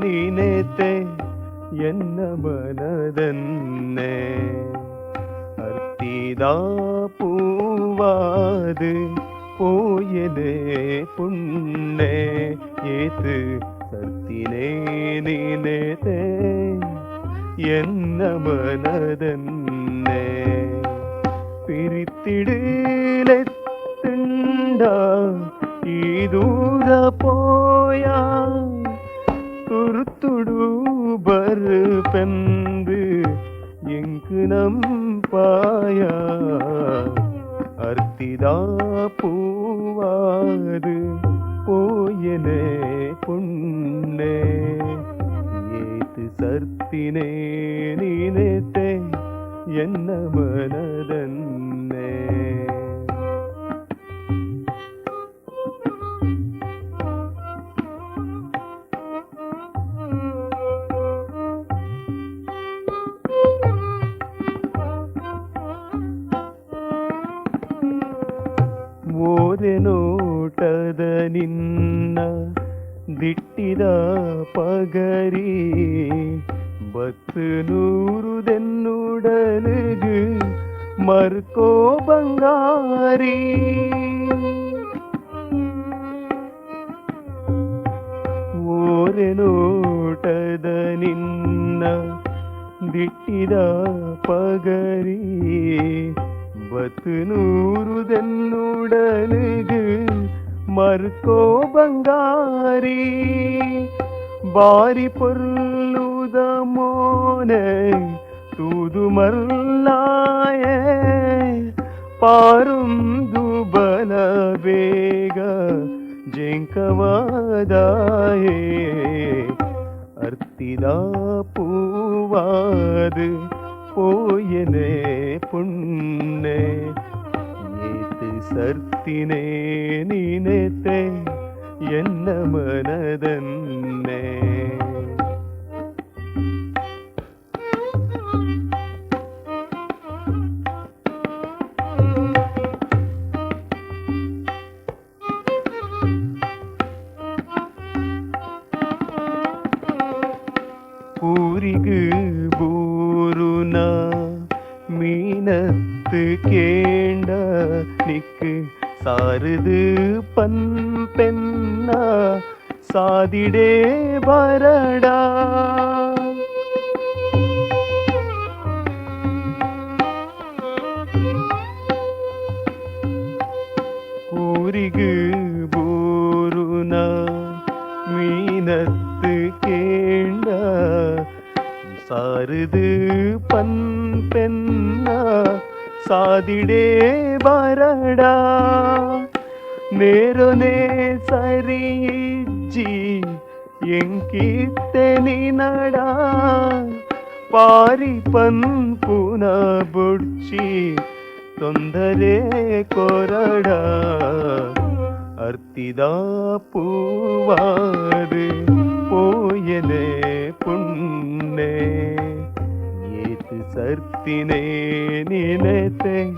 ನೆನಿನೆತೆ ಎನ್ನ ಮನದನ್ನೇ அர்த்திதா பூவாது போயதே புண்ணே. ஏத்து சத்தினே நினைத்தே என்ன மனதன்னே? பிரித்திடிலத்திண்டா இதூர போயா? ಮುತ್ತುಡು ಬರ್ಪೆಂದು ಎಂಕು ನಂಪಾಯ அர்த்திதா பூவாது போயலே புண்ணே ஏத்து சர்த்தினே நினைத்தே என்ன மனதன் ದಿಟ್ಟಿದ ಪಗರಿ பத்து நூறுதென்னுடனுகு மறுக்கோ பங்காரி ಓರೆನೋಟದ ನಿನ್ನ ದಿಟ್ಟಿದ ಪಗರಿ ಬತ್ತು మరుకో బంగారి బారి పొర్లుదమోనే தூது மல்லாய பாரும் துபல வேக ஜெங்கவாதாயே. அர்த்திதா பூவாது போயனே புண்ணே சர்த்தினே நினைத்தே என்ன மனதன்னே? பூரிகு பூருனா மீனத்து கே சாருது பன் பெண்ணா சாதிடே வரடா. ஊரிகு பூருன மீனத்து கேண்ட சாருது பன் ಸಾದಿಡೇ ಬರಡ ನೇರನೇ ಸರಿ ಇಜ್ಜಿ ಎಂಕಿತ್ತೆ ನಿನಡ ಪಾರಿಪನ್ ಪುನ ಬುಡ್ಚಿ ತೊಂದರೆ ಕೊರಡ ಅರ್ತಿದ ಪೂವಾರು ಪೋಯನೆ ಪುಣ್ಯ ஏத்து நினைத்தே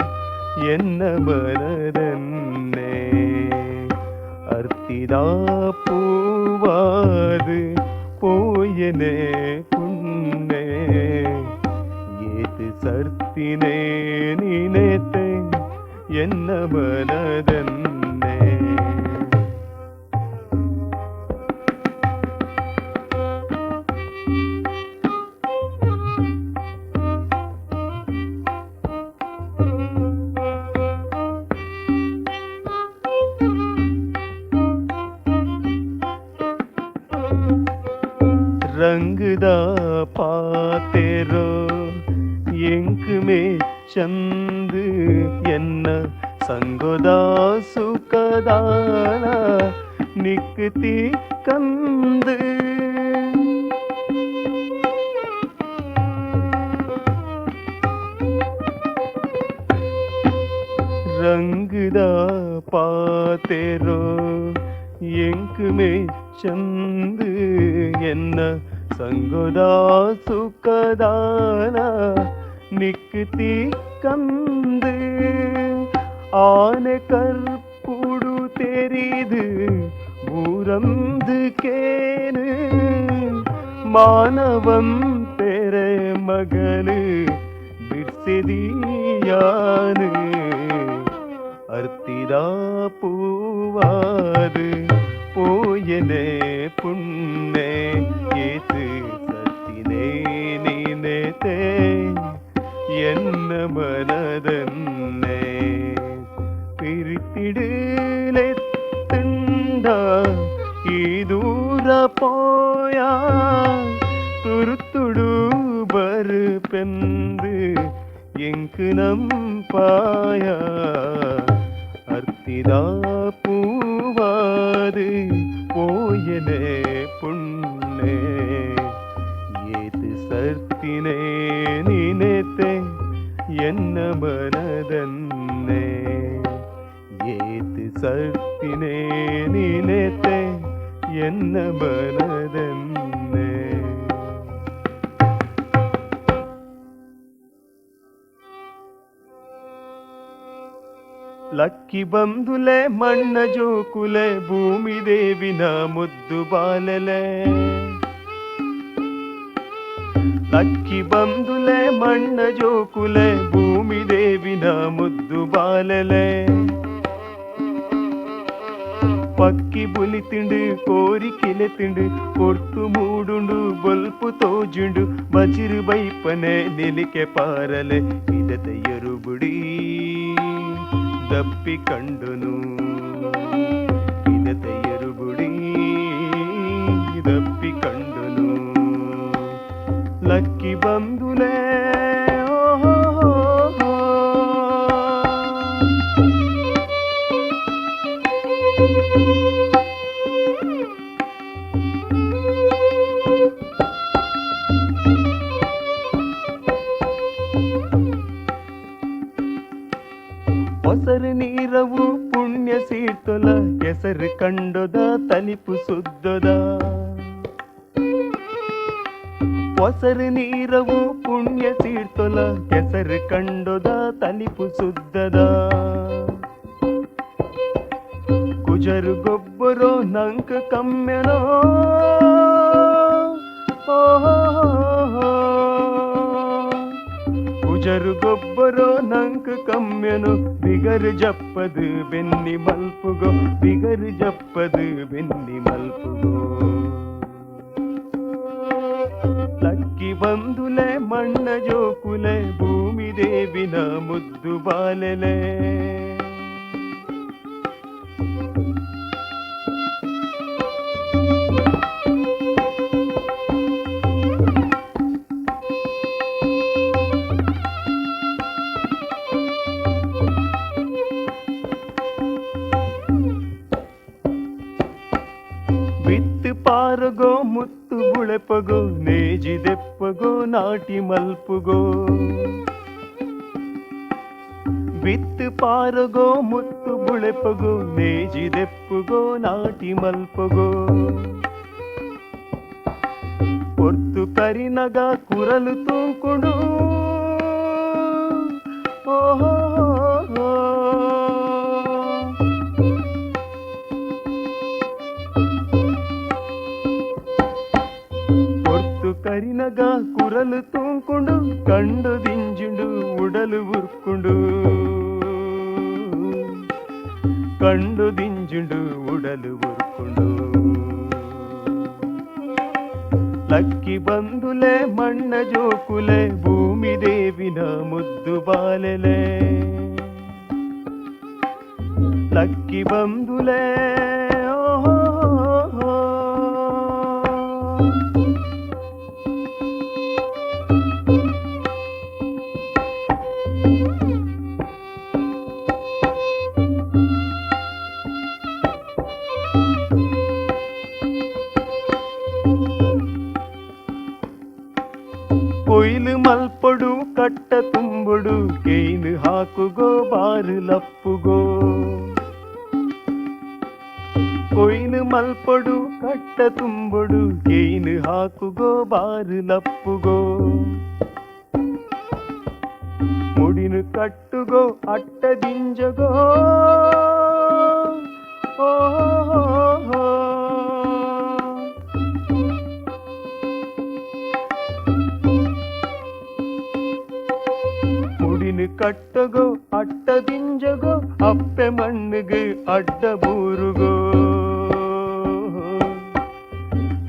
என்ன மனதன்னே? அர்த்திதா பூவாது போயனே புண்ணே. ஏத்து சர்த்தினே நினைத்தே என்ன மனதன்னே? செய்தா பார்த்தேரோ எங்குமே சந்து என்ன சங்கோதா சுக்கதானா நிக்கு தீ கந்து ஆனை கற்புடு தெரிது ஊரந்து கேனு. மாணவம் பெற மகளு விர்சிதியானு அர்த்திதா பூவாது போயனே புண்ணே ஏத்து சத்தினே நீனேத்தே என்ன மனதன்னே പിരിത്തിടിലെത്തണ്ട ഈ ദൂര പോയാ തുരുത്തുടു ബറുപെന്ത് എങ്ക് നമ്പായ சிதா பூவாது போயனே புண்ணே ஏது சர்த்தினே நினைத்தே என்ன மனதன்னே. ஏது சர்த்தினே நினைத்தே என்ன மனத లక్కి బంధులే మన్న జోకులే భూమిదేవి నా ముద్దు బాలలే. లక్కి బంధులే మన్న జోకులే భూమిదేవి నా ముద్దు బాలలే. పక్కి బులి తిండు కోరి తిండు పొర్తు మూడుండు బొల్పు తోజుండు బజిరు బైపనే నిలికె పారలే ఇదత ఎరుబుడి ದಪ್ಪಿ ಕಂಡುನು ಇದದ ಎರುಬುಡಿ ದಪ್ಪಿ ಕಂಡುನು ಲಕ್ಕಿ ಬಂದುಲೇ ನೀರವು ಪುಣ್ಯ ಸೀತುಲ ಹೆಸರು ಕಂಡುದ ತಲಿಪು ಸುದ್ದದ. ಹೊಸರು ನೀರವು ಪುಣ್ಯ ಸೀರ್ತೊಲ, ಹೆಸರು ಕಂಡುದ ತಲಿಪು ಸುದ್ದದ. ಕುಜರು ಗೊಬ್ಬರೋ ನಂಕ ಕಮ್ಮೆನೋ ಕುಜರು ಗೊಬ್ಬರೋ ನಂಕ ಕಮ್ಮೆನು ಬಿಗರು ಜಪ್ಪದು ಬೆನ್ನಿ ಮಲ್ಪುಗೋ ಬಿಗರು ಜಪ್ಪದು ಬೆನ್ನಿ ಮಲ್ಪುಗೋ ಲಕ್ಕಿ ಬಂದುಲೆ ಮಣ್ಣ ಜೋಕುಲೆ ಭೂಮಿ ದೇವಿನ ಮುದ್ದು కలపగో నేజి దెప్పగో నాటి మల్పుగో. విత్తు పారగో ముత్తు బుళెపగో నేజిదెప్పుగో నాటి మల్పుగో. పొత్తు కరినగా కురలు తూకుడు ఓహో. పొర్తు కరినగా కురలు తూకుండు కండు దింజుండు ఉడలు ఉర్కుండు కండు దింజుండు ఉడలు ఉర్కుండు ಲಕ್ಕಿ ಬಂದುಲೆ ಮಣ್ಣ ಜೋಕುಲೆ ಭೂಮಿ ದೇವಿನ ಮುದ್ದು ಬಾಲೆಲೆ ಲಕ್ಕಿ ಕೊಯ್ಲು ಮಲ್ಪಡು ಕಟ್ಟ ತುಂಬುಡು ಗೇನು ಹಾಕುಗೋ ಬಾರು ಲಪ್ಪುಗೋ ಕೊಯ್ಲು ಮಲ್ಪಡು ಕಟ್ಟ ತುಂಬುಡು ಗೇನು ಹಾಕುಗೋ ಬಾರು ಲಪ್ಪುಗೋ ಮುಡಿನು ಕಟ್ಟುಗೋ ಅಟ್ಟ ದಿಂಜಗೋ ಓ ಕಟ್ಟಗೋ ಅಟ್ಟದಿಂಜಗೋ ಅಪ್ಪೆ ಮಣ್ಣಿಗೆ ಅಡ್ಡ ಬೂರುಗೋ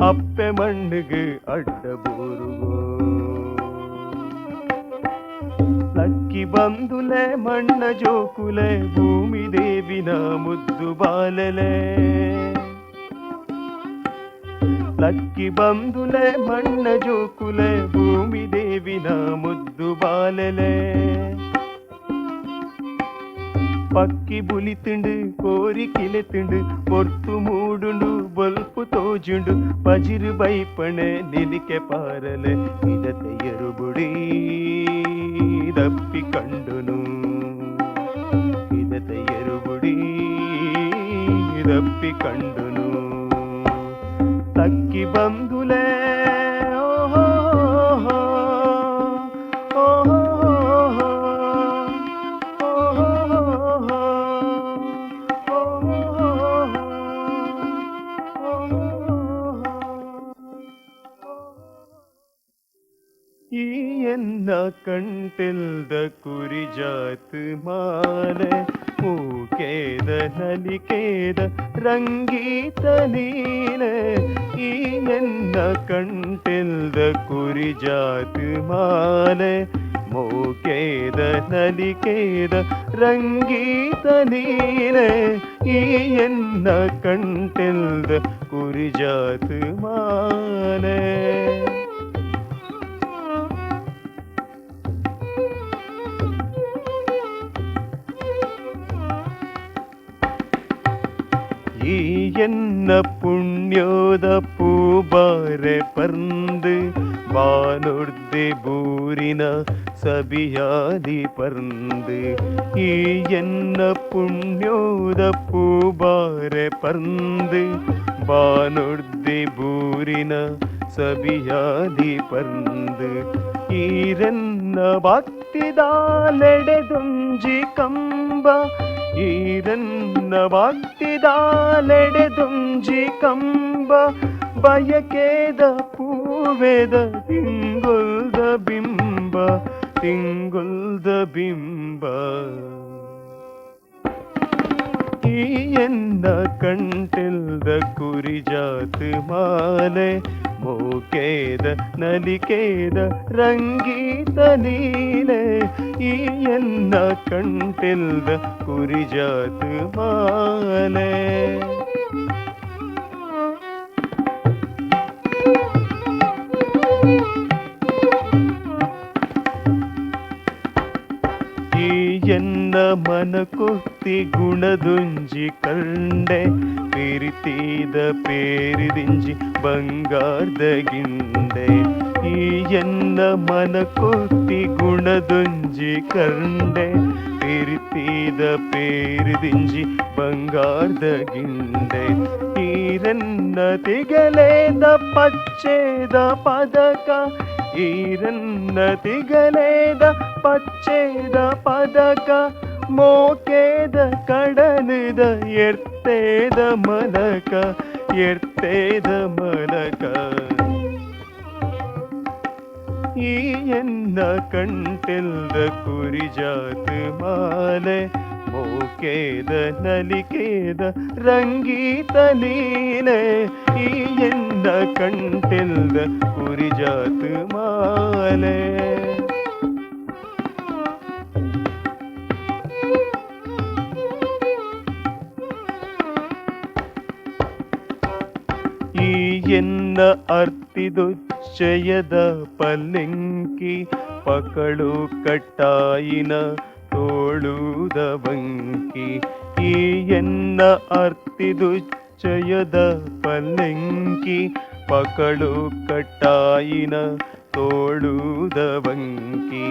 ಅಪ್ಪೆ ಮಣ್ಣಿಗೆ ಅಡ್ಡ ಬೂರುಗೋ ಲಕ್ಕಿ ಬಂದುಲೆ ಮಣ್ಣ ಜೋಕುಲೆ ಭೂಮಿ ದೇವಿನ ಮುದ್ದು ಬಾಲಲೆ ಲಕ್ಕಿ ಬಂದುಲೆ ಮಣ್ಣ ಜೋಕುಲೆ ಭೂಮಿ ದೇವಿನ ಮುದ್ದು ಬಾಲಲೆ ಪಕ್ಕಿ ಬುಲಿ ತಿಂಡು ಕೋರಿ ಕಿಲೆ ತಿಂಡು ಪೊರ್ತು ಮೂಡುಂಡು ಬೊಲ್ಪು ತೋಜುಂಡು ಪಜಿರು ಬೈಪಣೆ ನಿನಕೆ ಪಾರಲೆ ಇಡತೆಯರು ಬುಡಿ ದಪ್ಪಿ ಕಂಡುನು ಇಡತೆಯರು ಬುಡಿ ದಪ್ಪಿ ಕಂಡು ಕಂಟೆಲ್ದ ಕುರಿ ಜಾತ್ ಮಾಲೆ ಮೂಕೇದ ನಲಿಕೇದ ರಂಗೀತ ನೀಲೆ ಈ ಎನ್ನ ಕಂಟೆಲ್ದ ಕುರಿ ಜಾತ್ ಮಾಲೆ ಮೂಕೇದ ನಲಿಕೇದ ರಂಗೀತ ನೀಲೆ ಈ ಎನ್ನ ಕಂಟೆಲ್ದ ಕುರಿ ಜಾತ್ ಮಾಲೆ ಈ ಎನ್ನ ಪುಣ್ಯೋದ ಪೂಬಾರೆ ಪರ್ಂದು ಬಾನುರ್ದಿ ಬೂರಿನ ಸಬಿಯಾದಿ ಪರ್ಂದು ಈ ಎನ್ನ ಪುಣ್ಯೋದ ಪೂಬಾರೆ ಪರ್ಂದು ಬಾನುರ್ದಿ ಬೂರಿನ ಸಬಿಯಾದಿ ಪರ್ಂದು ಈರನ್ನ ಭಕ್ತಿದಾಲೆಡೆ ದುಂಜಿ ಕಂಬ ಈರನ್ನ ಭಕ್ತಿದಾಲೆಡೆದುಂಜಿ ಕಂಬ ಬಯಕೇದ ಪೂವೆದ ತಿಂಗೊಲ್ದ ಬಿಂಬ ತಿಂಗೊಲ್ದ ಬಿಂಬ ಈ ಎನ್ನ ಕಂಟೆಲ್ದ ಕುರಿ ಜಾತ್ ಮಾಲೆ ಮೋಕೇದ ನಲಿಕೇದ ರಂಗೀತ ನೀಲೆ ಈ ಎನ್ನ ಕಂಟೆಲ್ದ ಕುರಿ ಜಾತ್ ಮಾಲೆ ಎನ್ನ ಮನ ಕೊತ್ತಿ ಗುಣದುಂಜಿ ಕಂಡೆ ಪಿರಿತೀದ ಪೇರಿದಿಂಜಿ ಬಂಗಾರದ ಗಿಂಡೆ ಈ ಎನ್ನ ಮನ ಕೊತ್ತಿ ಗುಣದುಂಜಿ ಕಂಡೆ ಪಿರಿತೀದ ಪೇರಿದಿಂಜಿ ಬಂಗಾರದ ಗಿಂಡೆ ಈರನ್ನ ತಿಗಲೇದ ಪಚ್ಚೇದ ಪದಕ ಈರನ್ನ ತಿಗಲೇದ ಪಚ್ಚೇದ ಪದಕ ಮೋಕೇದ ಕಡನದ ಎರ್ತೇದ ಮಲಕ ಎರ್ತೇದ ಮಲಕ ಈ ಎನ್ನ ಕಂಟೆಲ್ದ ಕುರಿ ಜಾತ್ ಮಾಲೆ ಮೋಕೇದ ನಲಿಕೇದ ರಂಗೀತ ಲೀಲೆ ಈ ಎನ್ನ ಕಂಟೆಲ್ದ ಕುರಿ ಜಾತ್ ಮಾಲೆ ಈ ಎನ್ನ ಅರ್ತಿದುಚ್ಚಯದ ಪಲ್ಲೆಂಕಿ ಪಕಳು ಕಟ್ಟಾಯಿನ ತೋಳುದ ಬಂಕಿ, ಈ ಎನ್ನ ಅರ್ತಿದುಚ್ಚಯದ ಪಲ್ಲೆಂಕಿ ಪಕಳು ಕಟ್ಟಾಯಿನ ತೋಳುದ ಬಂಕಿ,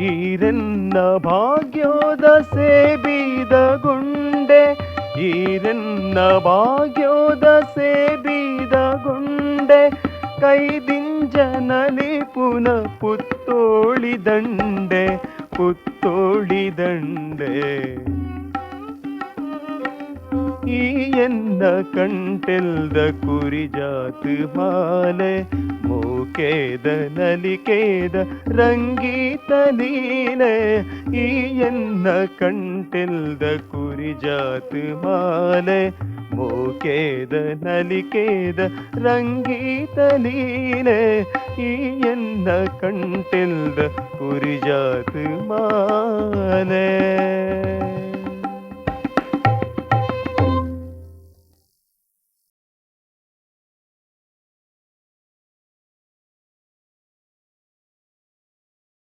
ಈರೆನ್ನ ಭಾಗ್ಯೋದ ಸೇಬಿದ ಗುಂಡೆ, ಈರೆನ್ನ ಭಾಗ್ಯೋದ ಸೇಬಿದ ಗುಂಡೆ ಕೈದಿಂಜನಲಿ ಪುನ ಪುತ್ತೋಳಿ ದಂಡೆ ಪುತ್ತೋಳಿದಂಡೆ ಈ ಎನ್ನ ಕಂಟೆಲ್ದ ಕುರಿಜಾತು ಮಾಲೆ ಮೂಕೇದ ನಲಿಕೇದ ರಂಗೀತ ಲೀಲೆ ಈ ಎನ್ನ ಕಂಟೆಲ್ದ ಕುರಿಜಾತು ಮಾಲೆ ಮೂಕೇದ ನಲಿಕೇದ ರಂಗೀತ ಲೀಲೆ ಈ ಎನ್ನ ಕಂಟೆಲ್ದ ಕುರಿಜಾತು ಮಾಲೆ